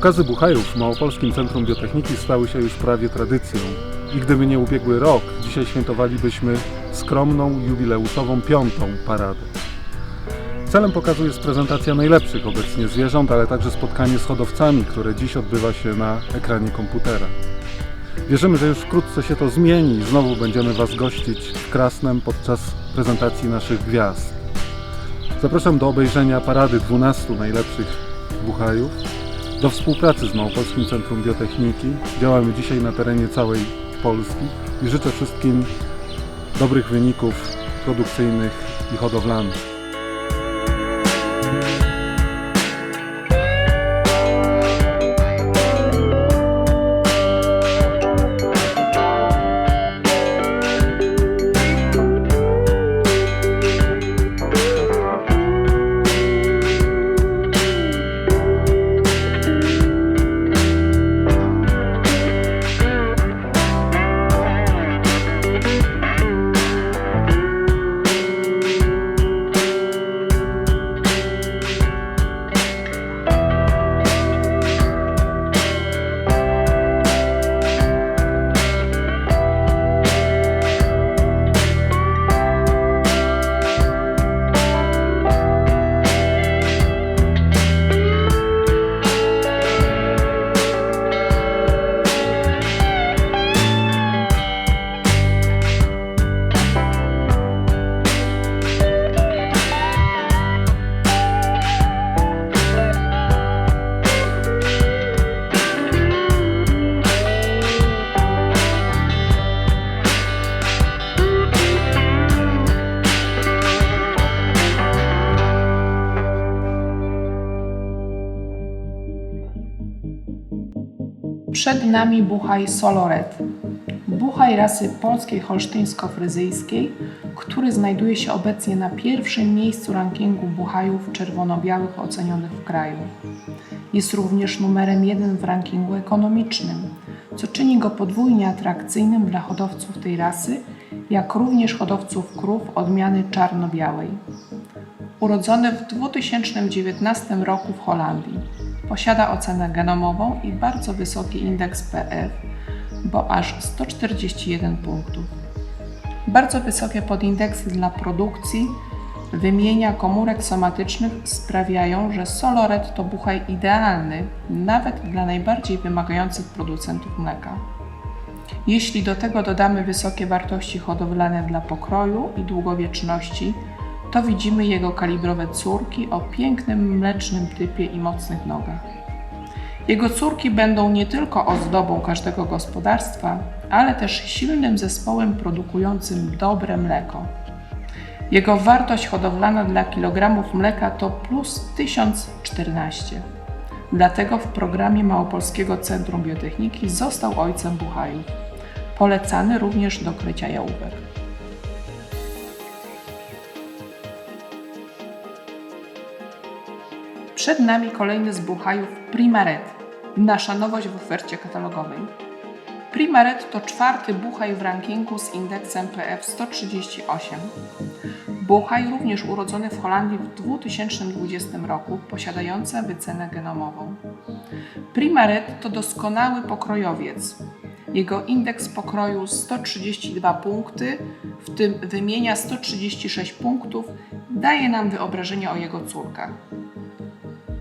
Pokazy buchajów w Małopolskim Centrum Biotechniki stały się już prawie tradycją. I gdyby nie ubiegły rok, dzisiaj świętowalibyśmy skromną, jubileuszową piątą paradę. Celem pokazu jest prezentacja najlepszych obecnie zwierząt, ale także spotkanie z hodowcami, które dziś odbywa się na ekranie komputera. Wierzymy, że już wkrótce się to zmieni i znowu będziemy Was gościć w Krasnem podczas prezentacji naszych gwiazd. Zapraszam do obejrzenia parady 12 najlepszych buchajów, do współpracy z Małopolskim Centrum Biotechniki. Działamy dzisiaj na terenie całej Polski i życzę wszystkim dobrych wyników produkcyjnych i hodowlanych. Przed nami buchaj Soloret. Buchaj rasy polskiej holsztyńsko-fryzyjskiej, który znajduje się obecnie na pierwszym miejscu rankingu buchajów czerwono-białych ocenionych w kraju. Jest również numerem jeden w rankingu ekonomicznym, co czyni go podwójnie atrakcyjnym dla hodowców tej rasy, jak również hodowców krów odmiany czarno-białej. Urodzony w 2019 roku w Holandii. Posiada ocenę genomową i bardzo wysoki indeks PF, bo aż 141 punktów. Bardzo wysokie podindeksy dla produkcji wymienia komórek somatycznych sprawiają, że Soloret to buchaj idealny nawet dla najbardziej wymagających producentów mleka. Jeśli do tego dodamy wysokie wartości hodowlane dla pokroju i długowieczności, to widzimy jego kalibrowe córki o pięknym mlecznym typie i mocnych nogach. Jego córki będą nie tylko ozdobą każdego gospodarstwa, ale też silnym zespołem produkującym dobre mleko. Jego wartość hodowlana dla kilogramów mleka to plus 1014. Dlatego w programie Małopolskiego Centrum Biotechniki został ojcem buchajów. Polecany również do krycia jałówek. Przed nami kolejny z buchajów Primaret, nasza nowość w ofercie katalogowej. Primaret to czwarty buchaj w rankingu z indeksem PF 138. Buchaj również urodzony w Holandii w 2020 roku, posiadający wycenę genomową. Primaret to doskonały pokrojowiec. Jego indeks pokroju 132 punkty, w tym wymienia 136 punktów, daje nam wyobrażenie o jego córkach.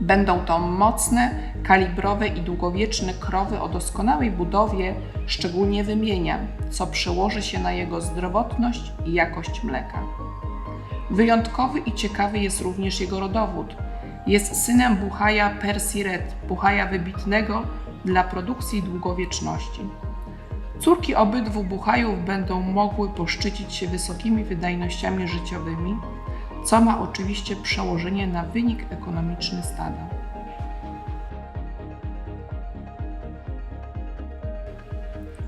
Będą to mocne, kalibrowe i długowieczne krowy o doskonałej budowie, szczególnie wymienia, co przełoży się na jego zdrowotność i jakość mleka. Wyjątkowy i ciekawy jest również jego rodowód. Jest synem buchaja Percy Red, buchaja wybitnego dla produkcji długowieczności. Córki obydwu buchajów będą mogły poszczycić się wysokimi wydajnościami życiowymi, co ma oczywiście przełożenie na wynik ekonomiczny stada.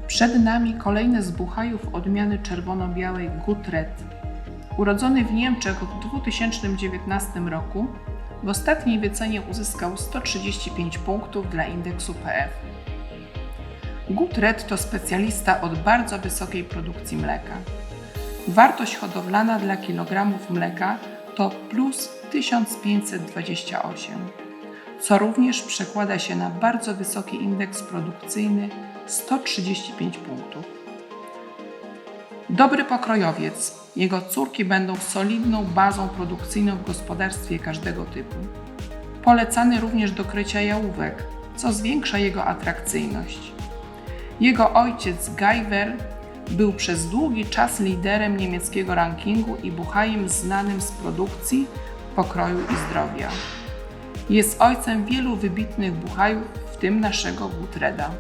Przed nami kolejny z buchajów odmiany czerwono-białej Gutred. Urodzony w Niemczech w 2019 roku, w ostatniej wycenie uzyskał 135 punktów dla indeksu PF. Gutred to specjalista od bardzo wysokiej produkcji mleka. Wartość hodowlana dla kilogramów mleka to plus 1528. co również przekłada się na bardzo wysoki indeks produkcyjny 135 punktów. Dobry pokrojowiec. Jego córki będą solidną bazą produkcyjną w gospodarstwie każdego typu. Polecany również do krycia jałówek, co zwiększa jego atrakcyjność. Jego ojciec Gajwer był przez długi czas liderem niemieckiego rankingu i buchajem znanym z produkcji, pokroju i zdrowia. Jest ojcem wielu wybitnych buchajów, w tym naszego Gutreda.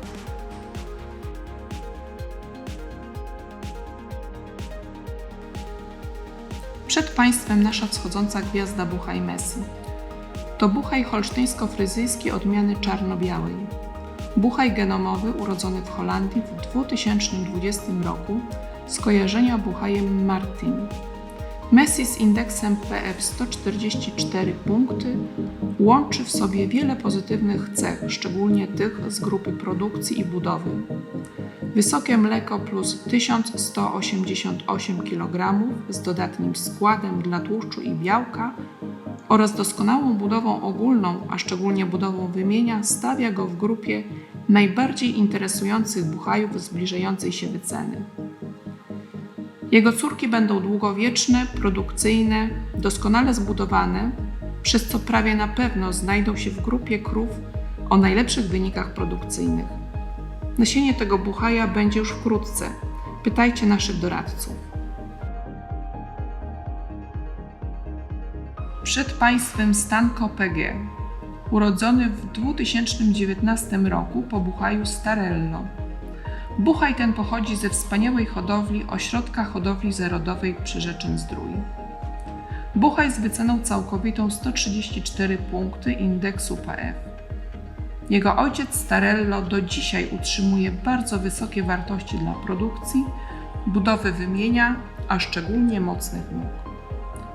Przed Państwem nasza wschodząca gwiazda Buchaj Messi. To buchaj holsztyńsko-fryzyjski odmiany czarno-białej. Buchaj genomowy urodzony w Holandii w 2020 roku z kojarzenia buchajem Martin. Messi z indeksem PF 144 punkty łączy w sobie wiele pozytywnych cech, szczególnie tych z grupy produkcji i budowy. Wysokie mleko plus 1188 kg z dodatnim składem dla tłuszczu i białka oraz doskonałą budową ogólną, a szczególnie budową wymienia, stawia go w grupie najbardziej interesujących buchajów zbliżającej się wyceny. Jego córki będą długowieczne, produkcyjne, doskonale zbudowane, przez co prawie na pewno znajdą się w grupie krów o najlepszych wynikach produkcyjnych. Nasienie tego buchaja będzie już wkrótce. Pytajcie naszych doradców. Przed Państwem Stanko PG, urodzony w 2019 roku po buchaju Starello. Buchaj ten pochodzi ze wspaniałej hodowli ośrodka hodowli zarodowej przy Rzeczym Zdrój. Buchaj z wyceną całkowitą 134 punkty indeksu PF. Jego ojciec Starello do dzisiaj utrzymuje bardzo wysokie wartości dla produkcji, budowy wymienia, a szczególnie mocnych nóg.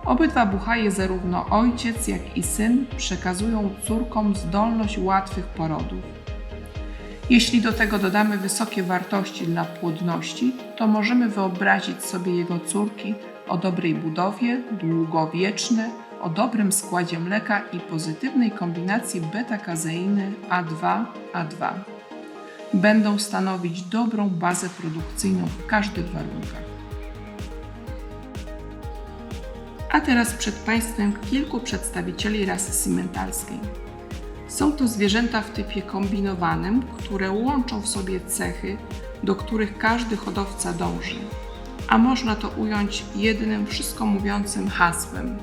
Obydwa buchaje, zarówno ojciec, jak i syn, przekazują córkom zdolność łatwych porodów. Jeśli do tego dodamy wysokie wartości dla płodności, to możemy wyobrazić sobie jego córki o dobrej budowie, długowieczne, o dobrym składzie mleka i pozytywnej kombinacji beta-kazeiny A2-A2. Będą stanowić dobrą bazę produkcyjną w każdych warunkach. A teraz przed Państwem kilku przedstawicieli rasy simentalskiej. Są to zwierzęta w typie kombinowanym, które łączą w sobie cechy, do których każdy hodowca dąży. A można to ująć jednym wszystko mówiącym hasłem: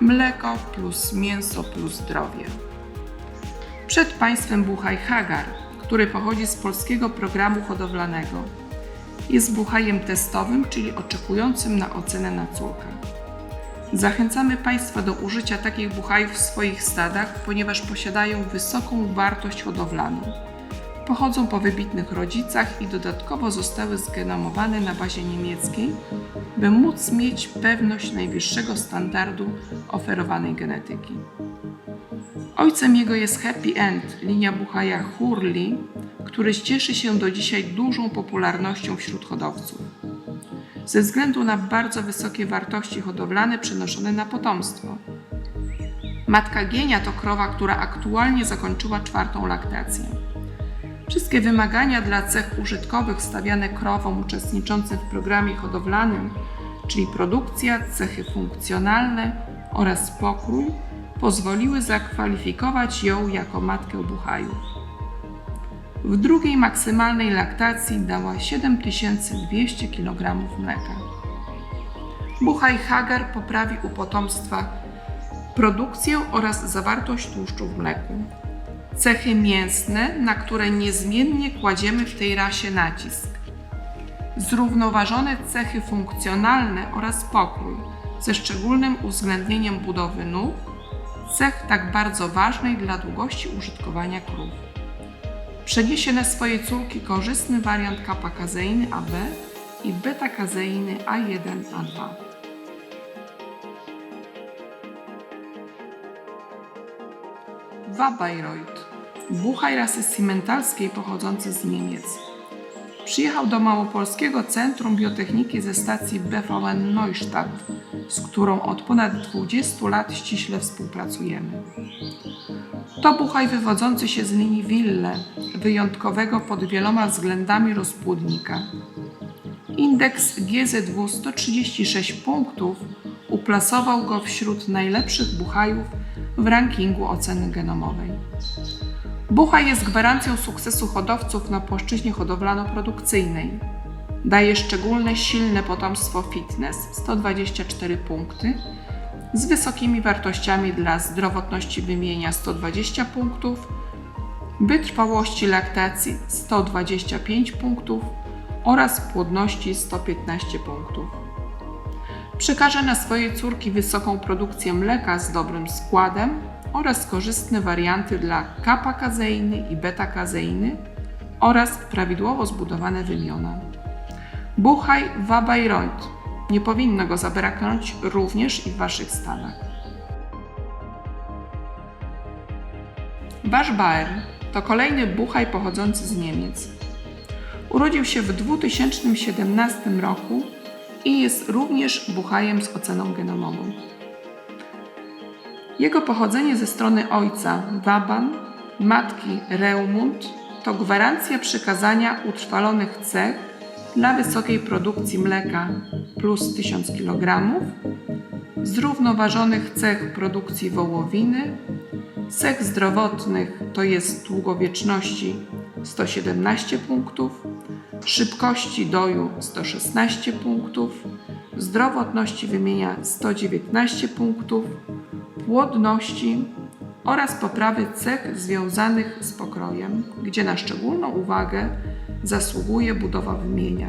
mleko plus mięso plus zdrowie. Przed Państwem buchaj Hagar, który pochodzi z polskiego programu hodowlanego. Jest buchajem testowym, czyli oczekującym na ocenę na córkach. Zachęcamy Państwa do użycia takich buchajów w swoich stadach, ponieważ posiadają wysoką wartość hodowlaną. Pochodzą po wybitnych rodzicach i dodatkowo zostały zgenomowane na bazie niemieckiej, by móc mieć pewność najwyższego standardu oferowanej genetyki. Ojcem jego jest Happy End, linia buchaja Hurley, który cieszy się do dzisiaj dużą popularnością wśród hodowców ze względu na bardzo wysokie wartości hodowlane przenoszone na potomstwo. Matka Gienia to krowa, która aktualnie zakończyła czwartą laktację. Wszystkie wymagania dla cech użytkowych stawiane krowom uczestniczącym w programie hodowlanym, czyli produkcja, cechy funkcjonalne oraz pokrój, pozwoliły zakwalifikować ją jako matkę buchajów. W drugiej maksymalnej laktacji dała 7200 kg mleka. Buchaj Hagar poprawi u potomstwa produkcję oraz zawartość tłuszczu w mleku. Cechy mięsne, na które niezmiennie kładziemy w tej rasie nacisk. Zrównoważone cechy funkcjonalne oraz pokrój, ze szczególnym uwzględnieniem budowy nóg, cech tak bardzo ważnej dla długości użytkowania krów przeniesie na swoje córki korzystny wariant kappa-kazeiny AB i beta-kazeiny A1-A2. Wabayreuth, buchaj rasy simentalskiej pochodzący z Niemiec. Przyjechał do Małopolskiego Centrum Biotechniki ze stacji BVN Neustadt, z którą od ponad 20 lat ściśle współpracujemy. To buchaj wywodzący się z linii Wille, wyjątkowego pod wieloma względami rozpłodnika. Indeks GZW 136 punktów uplasował go wśród najlepszych buchajów w rankingu oceny genomowej. Buchaj jest gwarancją sukcesu hodowców na płaszczyźnie hodowlano-produkcyjnej. Daje szczególne silne potomstwo fitness 124 punkty, z wysokimi wartościami dla zdrowotności wymienia 120 punktów, wytrwałości laktacji 125 punktów oraz płodności 115 punktów. Przekaże na swoje córki wysoką produkcję mleka z dobrym składem oraz korzystne warianty dla kappa-kazeiny i beta-kazeiny oraz prawidłowo zbudowane wymiona. Buchaj Wabajroid. Nie powinno go zabraknąć również i w Waszych stadach. Waschbauer to kolejny buchaj pochodzący z Niemiec. Urodził się w 2017 roku i jest również buchajem z oceną genomową. Jego pochodzenie ze strony ojca Waban, matki Reumund to gwarancja przekazania utrwalonych cech dla wysokiej produkcji mleka plus 1000 kg, zrównoważonych cech produkcji wołowiny, cech zdrowotnych to jest długowieczności 117 punktów, szybkości doju 116 punktów, zdrowotności wymienia 119 punktów, płodności oraz poprawy cech związanych z pokrojem, gdzie na szczególną uwagę zasługuje budowa wymienia.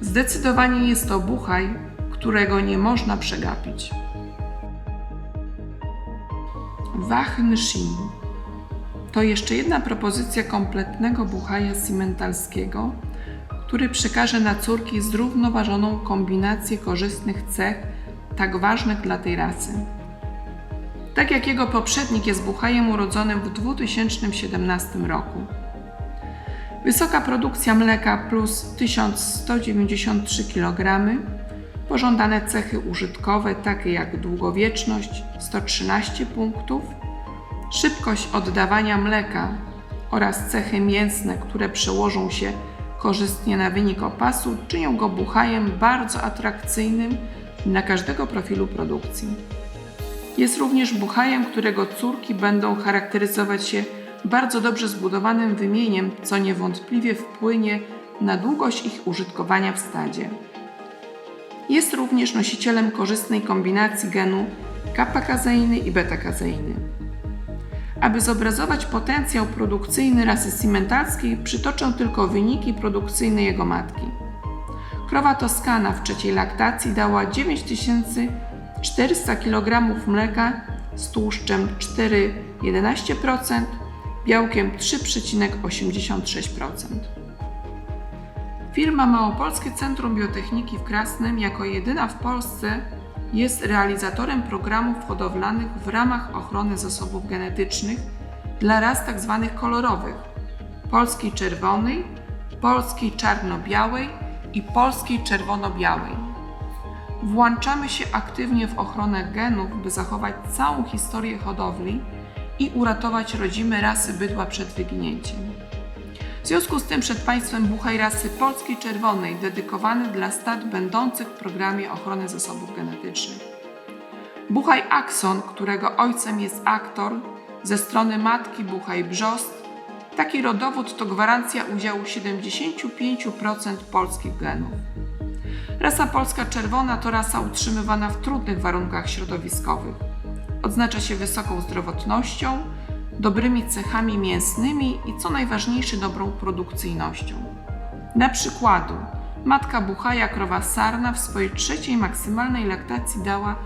Zdecydowanie jest to buchaj, którego nie można przegapić. Wachnshin to jeszcze jedna propozycja kompletnego buchaja simentalskiego, który przekaże na córki zrównoważoną kombinację korzystnych cech, tak ważnych dla tej rasy. Tak jak jego poprzednik jest buchajem urodzonym w 2017 roku. Wysoka produkcja mleka plus 1193 kg, pożądane cechy użytkowe takie jak długowieczność 113 punktów, szybkość oddawania mleka oraz cechy mięsne, które przełożą się korzystnie na wynik opasu, czynią go buchajem bardzo atrakcyjnym dla każdego profilu produkcji. Jest również buchajem, którego córki będą charakteryzować się bardzo dobrze zbudowanym wymieniem, co niewątpliwie wpłynie na długość ich użytkowania w stadzie. Jest również nosicielem korzystnej kombinacji genu kappa-kazeiny i beta-kazeiny. Aby zobrazować potencjał produkcyjny rasy simentalskiej, przytoczę tylko wyniki produkcyjne jego matki. Krowa Toskana w trzeciej laktacji dała 9400 kg mleka z tłuszczem 4,11%, białkiem 3,86%. Firma Małopolskie Centrum Biotechniki w Krasnym jako jedyna w Polsce jest realizatorem programów hodowlanych w ramach ochrony zasobów genetycznych dla ras tzw. kolorowych polskiej czerwonej, polskiej czarno-białej i polskiej czerwono-białej. Włączamy się aktywnie w ochronę genów, by zachować całą historię hodowli i uratować rodzime rasy bydła przed wyginięciem. W związku z tym przed Państwem buchaj rasy polskiej czerwonej, dedykowany dla stad będących w programie ochrony zasobów genetycznych. Buchaj Axon, którego ojcem jest aktor, ze strony matki buchaj Brzost. Taki rodowód to gwarancja udziału 75% polskich genów. Rasa polska czerwona to rasa utrzymywana w trudnych warunkach środowiskowych. Odznacza się wysoką zdrowotnością, dobrymi cechami mięsnymi i co najważniejsze dobrą produkcyjnością. Na przykładu matka buchaja krowa sarna w swojej trzeciej maksymalnej laktacji dała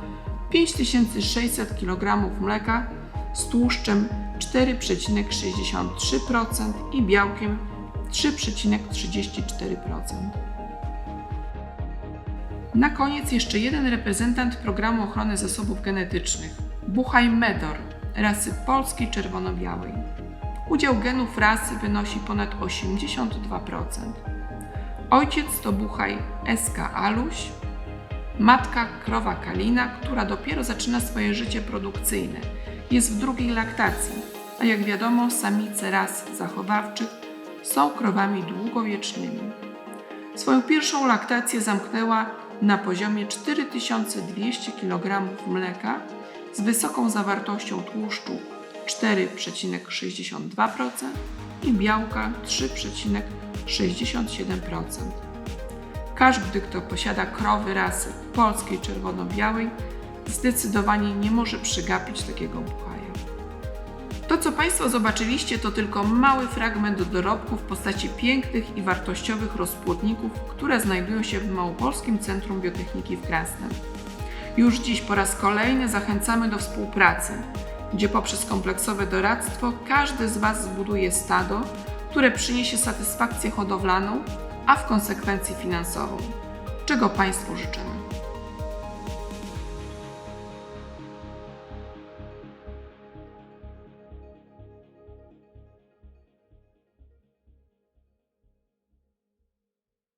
5600 kg mleka z tłuszczem 4,63% i białkiem 3,34%. Na koniec jeszcze jeden reprezentant programu ochrony zasobów genetycznych Buchaj Medor rasy polskiej czerwono-białej. Udział genów rasy wynosi ponad 82%. Ojciec to buchaj SK Aluś, matka krowa Kalina, która dopiero zaczyna swoje życie produkcyjne. jest w drugiej laktacji, a jak wiadomo, samice ras zachowawczych są krowami długowiecznymi. Swoją pierwszą laktację zamknęła na poziomie 4200 kg mleka z wysoką zawartością tłuszczu 4,62% i białka 3,67%. Każdy, kto posiada krowy rasy polskiej czerwono-białej, zdecydowanie nie może przegapić takiego buchaja. To, co Państwo zobaczyliście, to tylko mały fragment dorobku w postaci pięknych i wartościowych rozpłodników, które znajdują się w Małopolskim Centrum Biotechniki w Krasnem. Już dziś po raz kolejny zachęcamy do współpracy, gdzie poprzez kompleksowe doradztwo każdy z Was zbuduje stado, które przyniesie satysfakcję hodowlaną, a w konsekwencji finansową, czego Państwu życzymy.